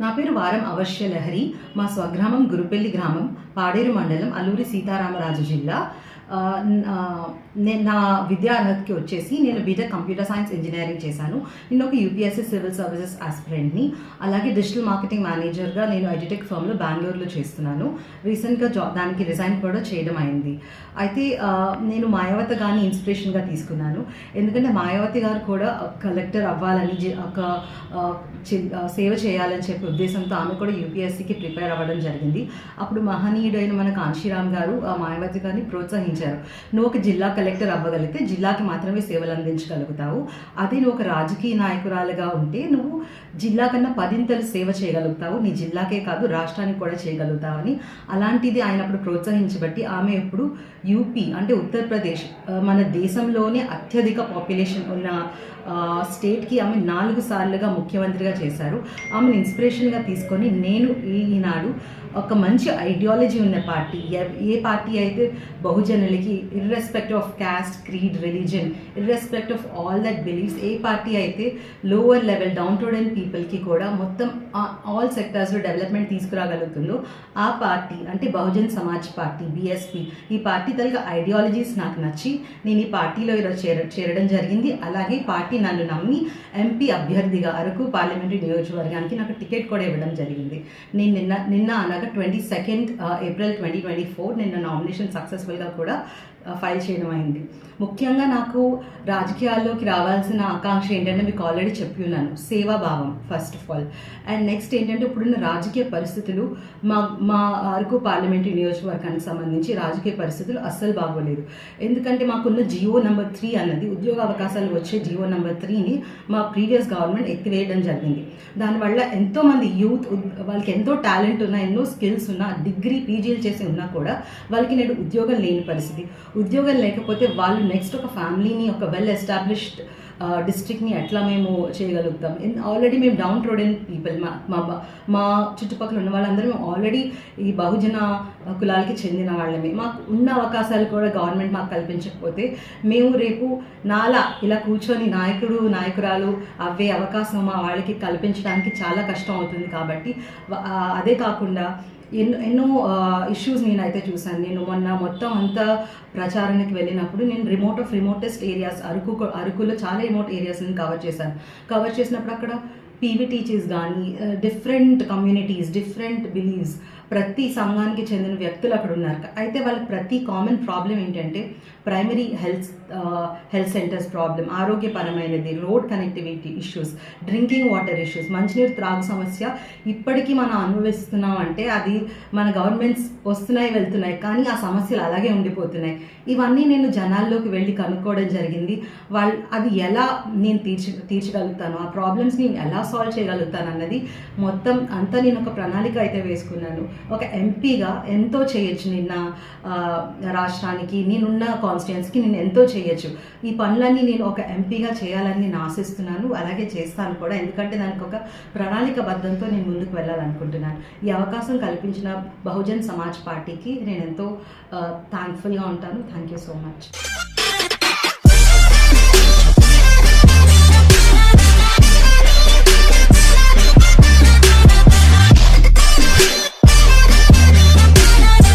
నా పేరు వారం అవశ్య లహరి. మా స్వగ్రామం గురుపెల్లి గ్రామం పాడేరు మండలం అల్లూరి సీతారామరాజు జిల్లా. నేను నా విద్యా అర్హతకి వచ్చేసి నేను బీటెక్ కంప్యూటర్ సైన్స్ ఇంజనీరింగ్ చేశాను. నేను ఒక యూపీఎస్సీ సివిల్ సర్వీసెస్ ఆస్పిరెంట్ని అలాగే డిజిటల్ మార్కెటింగ్ మేనేజర్గా నేను ఐటీటెక్ ఫర్మ్లో బెంగళూరులో చేస్తున్నాను. రీసెంట్గా జాబ్ దానికి రిజైన్ కూడా చేయడం అయింది. అయితే నేను మాయావతి గారిని ఇన్స్పిరేషన్గా తీసుకున్నాను. ఎందుకంటే మాయావతి గారు కూడా కలెక్టర్ అవ్వాలని జి- ఒక సేవ చేయాలని చెప్పి ఉద్దేశంతో ఆమె కూడా యూపీఎస్సీకి ప్రిపేర్ అవ్వడం జరిగింది. అప్పుడు మహనీయుడైన మన కాంశీరామ్ గారు ఆ మాయావతి గారిని ప్రోత్సహించారు. నువ్వు ఒక జిల్లా కలెక్టర్ అవ్వగలిగితే జిల్లాకి మాత్రమే సేవలు అందించగలుగుతావు. అదే నువ్వు ఒక రాజకీయ నాయకురాలుగా ఉంటే నువ్వు జిల్లా కన్నా పదింతలు సేవ చేయగలుగుతావు. నీ జిల్లాకే కాదు రాష్ట్రానికి కూడా చేయగలుగుతావని అలాంటిది ఆయన అప్పుడు ప్రోత్సహించబట్టి ఆమె ఇప్పుడు యూపీ అంటే ఉత్తరప్రదేశ్ మన దేశంలోనే అత్యధిక పాపులేషన్ ఉన్న స్టేట్కి ఆమె నాలుగు సార్లుగా ముఖ్యమంత్రిగా చేశారు. ఆమెను ఇన్స్పిరేషన్గా తీసుకొని నేను ఈనాడు ఒక మంచి ఐడియాలజీ ఉన్న పార్టీ ఏ పార్టీ అయితే Bahujan జనరల్కి irrespective of caste creed religion irrespective of all that believes a party అయితే లోవర్ లెవెల్ డౌన్ టుడెన్ పీపుల్కి కూడా మొత్తం ఆల్ సెక్టర్స్లో డెవలప్మెంట్ తీసుకురాగలుగుతుందో ఆ పార్టీ అంటే బహుజన్ సమాజ్ పార్టీ బీఎస్పీ ఈ పార్టీ తలక ఐడియాలజీస్ నాకు నచ్చి నేను ఈ పార్టీలో ఈరోజు చేర చేరడం జరిగింది. అలాగే పార్టీ నన్ను నమ్మి ఎంపీ అభ్యర్థిగా అరకు పార్లమెంటరీ నియోజకవర్గానికి నాకు టికెట్ కూడా ఇవ్వడం జరిగింది. నేను నిన్న నిన్న అనగా twenty second April twenty twenty four నిన్న నామినేషన్ సక్సెస్ఫుల్గా కూడా ¿verdad? ఫైల్ చేయడం అయింది. ముఖ్యంగా నాకు రాజకీయాల్లోకి రావాల్సిన ఆకాంక్ష ఏంటంటే మీకు ఆల్రెడీ చెప్పి ఉన్నాను. సేవాభావం first of all and next ఏంటంటే ఇప్పుడున్న రాజకీయ పరిస్థితులు మా మా అరకు పార్లమెంటరీ నియోజకవర్గానికి సంబంధించి రాజకీయ పరిస్థితులు అస్సలు బాగోలేదు. ఎందుకంటే మాకున్న జియో నెంబర్ త్రీ అన్నది ఉద్యోగ అవకాశాలు వచ్చే జియో నెంబర్ త్రీని మా ప్రీవియస్ గవర్నమెంట్ ఎత్తివేయడం జరిగింది. దానివల్ల ఎంతోమంది యూత్ వాళ్ళకి ఎంతో టాలెంట్ ఉన్నా ఎన్నో స్కిల్స్ ఉన్నా డిగ్రీ పీజీలు చేసి ఉన్నా కూడా వాళ్ళకి నేడు ఉద్యోగం లేని పరిస్థితి. ఉద్యోగం లేకపోతే వాళ్ళు నెక్స్ట్ ఒక ఫ్యామిలీని ఒక వెల్ ఎస్టాబ్లిష్డ్ డిస్ట్రిక్ట్ని ఎట్లా మేము చేయగలుగుతాం? ఆల్రెడీ మేము డౌన్ రోడెన్ పీపుల్ మా మా మా చుట్టుపక్కల ఉన్న వాళ్ళందరూ మేము ఆల్రెడీ ఈ బహుజన కులాలకి చెందిన వాళ్ళమే. మాకు ఉన్న అవకాశాలు కూడా గవర్నమెంట్ మాకు కల్పించకపోతే మేము రేపు నాలా ఇలా కూర్చొని నాయకుడు నాయకురాలు అవే అవకాశం మా వాళ్ళకి కల్పించడానికి చాలా కష్టం అవుతుంది కాబట్టి అదే కాకుండా ఎన్నో ఎన్నో ఇష్యూస్ నేనైతే చూశాను. నేను మొన్న మొత్తం అంతా ప్రచారానికి వెళ్ళినప్పుడు నేను remote of remotest areas Araku అరకులో చాలా రిమోట్ ఏరియాస్ని కవర్ చేశాను. కవర్ చేసినప్పుడు అక్కడ పీవీ టీచర్స్ కానీ డిఫరెంట్ కమ్యూనిటీస్ డిఫరెంట్ బిలీవ్స్ ప్రతి సంఘానికి చెందిన వ్యక్తులు అక్కడ ఉన్నారు. అయితే వాళ్ళకి ప్రతి కామన్ ప్రాబ్లం ఏంటంటే primary health health centres problem ఆరోగ్యపరమైనది road connectivity issues drinking water issues మంచినీరు త్రాగు సమస్య. ఇప్పటికీ మనం అనుభవిస్తున్నాం అంటే అది మన గవర్నమెంట్స్ వస్తున్నాయి వెళ్తున్నాయి కానీ ఆ సమస్యలు అలాగే ఉండిపోతున్నాయి. ఇవన్నీ నేను జనాల్లోకి వెళ్ళి కనుక్కోవడం జరిగింది. వాళ్ళు అది ఎలా నేను తీర్చి తీర్చగలుగుతాను? ఆ ప్రాబ్లమ్స్ నేను ఎలా సాల్వ్ చేయగలుగుతాను అన్నది మొత్తం అంతా నేను ఒక ప్రణాళిక అయితే వేసుకున్నాను. ఒక ఎంపీగా ఎంతో చేయొచ్చు నిన్న రాష్ట్రానికి నేనున్న కాన్స్టిట్యున్సీకి నేను ఎంతో చేయొచ్చు. ఈ పనులన్నీ నేను ఒక ఎంపీగా చేయాలని నేను ఆశిస్తున్నాను అలాగే చేస్తాను కూడా. ఎందుకంటే దానికి ఒక ప్రణాళికబద్ధంతో నేను ముందుకు వెళ్ళాలనుకుంటున్నాను. ఈ అవకాశం కల్పించిన బహుజన్ సమాజ్ పార్టీకి నేను ఎంతో థ్యాంక్ఫుల్గా ఉంటాను. Thank you so much